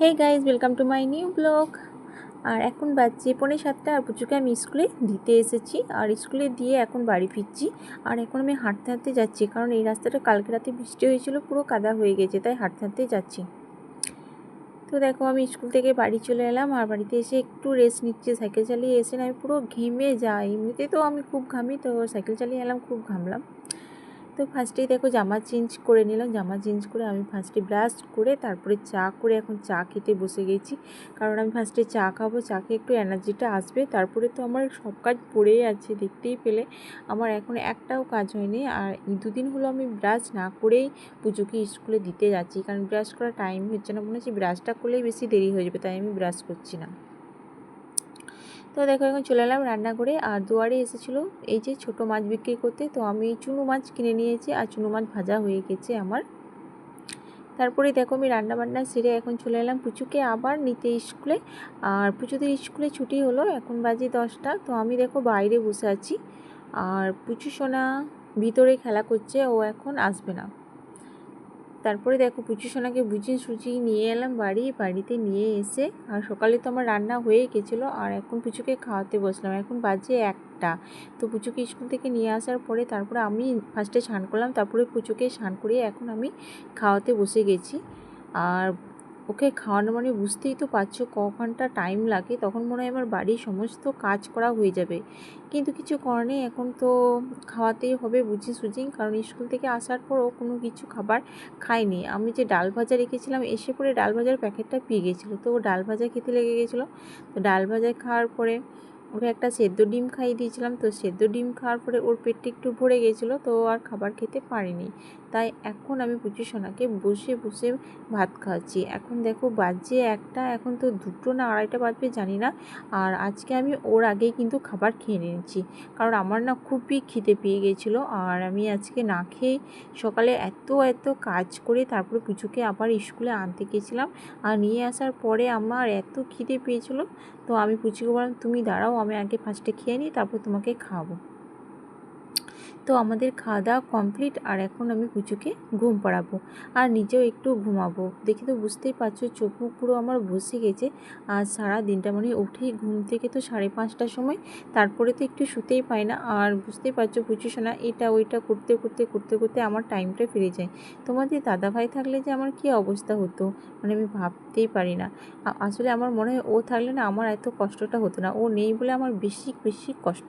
Hey guys welcome to my new blog আর এখন বাজছে পৌনে সাতটা, আর পুচুকে আমি স্কুলে দিতে এসেছি। আর স্কুলে দিয়ে এখন বাড়ি ফিরছি। আর এখন আমি হাঁটতে হাঁটতে যাচ্ছি, কারণ এই রাস্তাটা কালকে রাতে বৃষ্টি হয়েছিল, পুরো কাদা হয়ে গেছে, তাই হাঁটতে হাঁটতে যাচ্ছি। তো দেখো, আমি স্কুল থেকে বাড়ি চলে এলাম, আর বাড়িতে এসে একটু রেস্ট নিচ্ছি সাইকেল চালিয়ে এসে আমি পুরো ঘেমে যাই। এমনিতে তো আমি খুব ঘামি, তো সাইকেল চালিয়ে এলাম, খুব ঘামলাম। তো ফার্স্টেই দেখো জামা চেঞ্জ করে নিলাম। জামা চেঞ্জ করে আমি ফার্স্টে ব্রাশ করে, তারপরে চা করে এখন চা খেতে বসে গেছি। কারণ আমি ফার্স্টে চা খাব, চা খেয়ে একটু এনার্জিটা আসবে। তারপরে তো আমার সব কাজ পড়েই আছে, দেখতেই পেলে। আমার এখন একটাও কাজ হয়নি। আর দুদিন হলো আমি ব্রাশ না করেই পুজোকে স্কুলে দিতে যাচ্ছি। কারণ ব্রাশ করার টাইম হচ্ছে না। মনে হচ্ছে ব্রাশটা করলেই বেশি দেরি হয়ে যাবে, তাই আমি ব্রাশ করছি না। তো দেখো, এখন চলে এলাম রান্না করে আর দুয়ারে এসেছিল এই যে ছোট মাছ বিক্রি করতে। তো আমি চুনো মাছ কিনে নিয়েছি আর চুনো মাছ ভাজা হয়ে গেছে আমার। তারপরে দেখো, আমি রান্না বান্না সেরে এখন চলে এলাম পুচুকে আবার নিতে স্কুলে। আর পুচুদের স্কুলে ছুটি হলো, এখন বাজে দশটা। তো আমি দেখো বাইরে বসে আছি। আর পুচু সোনা ভিতরে খেলা করছে, ও এখন আসবে না। তারপরে দেখো পুচু সোনাকে বুঝিয়ে সুচিয়ে নিয়ে এলাম বাড়ি, বাড়িতে নিয়ে এসে। আর সকালে তো আমার রান্না হয়ে গেছিল, আর এখন পুচুকে খাওয়াতে বসলাম। এখন বাজে একটা। তো পুচুকে স্কুল থেকে নিয়ে আসার পরে তারপরে আমি ফার্স্টে স্নান করলাম, তারপরে পুচুকে স্নান করিয়ে এখন আমি খাওয়াতে বসে গেছি। আর ওকে খাওয়ানো মানে বুঝতেই তো পারছ ক ঘণ্টা টাইম লাগে, তখন মনে হয় আমার বাড়ির সমস্ত কাজ করা হয়ে যাবে। কিন্তু কিছু করার নেই, এখন তো খাওয়াতেই হবে বুঝি সুঝি কারণ স্কুল থেকে আসার পর ও কোনো কিছু খাবার খায়নি। আমি যে ডাল ভাজা রেখেছিলাম, এসে পরে ডাল ভাজার প্যাকেটটা পেয়ে গেছিল। তো ও ডাল ভাজা খেতে লেগে গেছিল। তো ডাল ভাজা খাওয়ার পরে ওকে একটা সেদ্ধ ডিম খাইয়ে দিয়েছিলাম, তো সেদ্ধ ডিম খাওয়ার পরে ওর পেটটা একটু ভরে গেছিল, তো আর খাবার খেতে পারিনি। তাই এখন আমি পুচু সোনাকে বসে বসে ভাত খাওয়াচ্ছি। এখন দেখো বাজে একটা, এখন তো দুটো না আড়াইটা বাজবে, জানি না। আর আজকে আমি ওর আগেই কিন্তু খাবার খেয়ে নিয়েছি। কারণ আমার না খুবই খিদে পেয়ে গেছিল, আর আমি আজকে না খেয়ে সকালে এত এত কাজ করে তারপরে পুচুকে আবার স্কুলে আনতে গেছিলাম। আর নিয়ে আসার পরে আমার এত খিদে পেয়েছিলো, তো আমি পুচুকে বললাম, তুমি দাঁড়াও আমি আগে ফার্স্টে খেয়ে নিই তারপর তোমাকে খাওয়াবো। তো আমাদের খাওয়া দাওয়া কমপ্লিট আর এখন আমি পুচুকে ঘুম পাড়াবো। আর নিজেও একটু ঘুমাবো। দেখে তো বুঝতেই পারছ, চোখ মুখ পুরো আমার বসে গেছে। আর সারা দিনটা মানে উঠেই ঘুম থেকে তো সাড়ে পাঁচটার সময়, তারপরে তো একটু শুতেই পাই না। আর বুঝতেই পারছ পুচু শোনা এটা ওইটা করতে করতে করতে করতে আমার টাইমটা ফিরে যায়। তোমাদের দাদা ভাই থাকলে যে আমার কি অবস্থা হতো? মানে আমি ভাবতেই পারি না। আসলে আমার মনে হয় ও থাকলে না আমার এত কষ্টটা হতো না। ও নেই বলে আমার বেশি বেশি কষ্ট।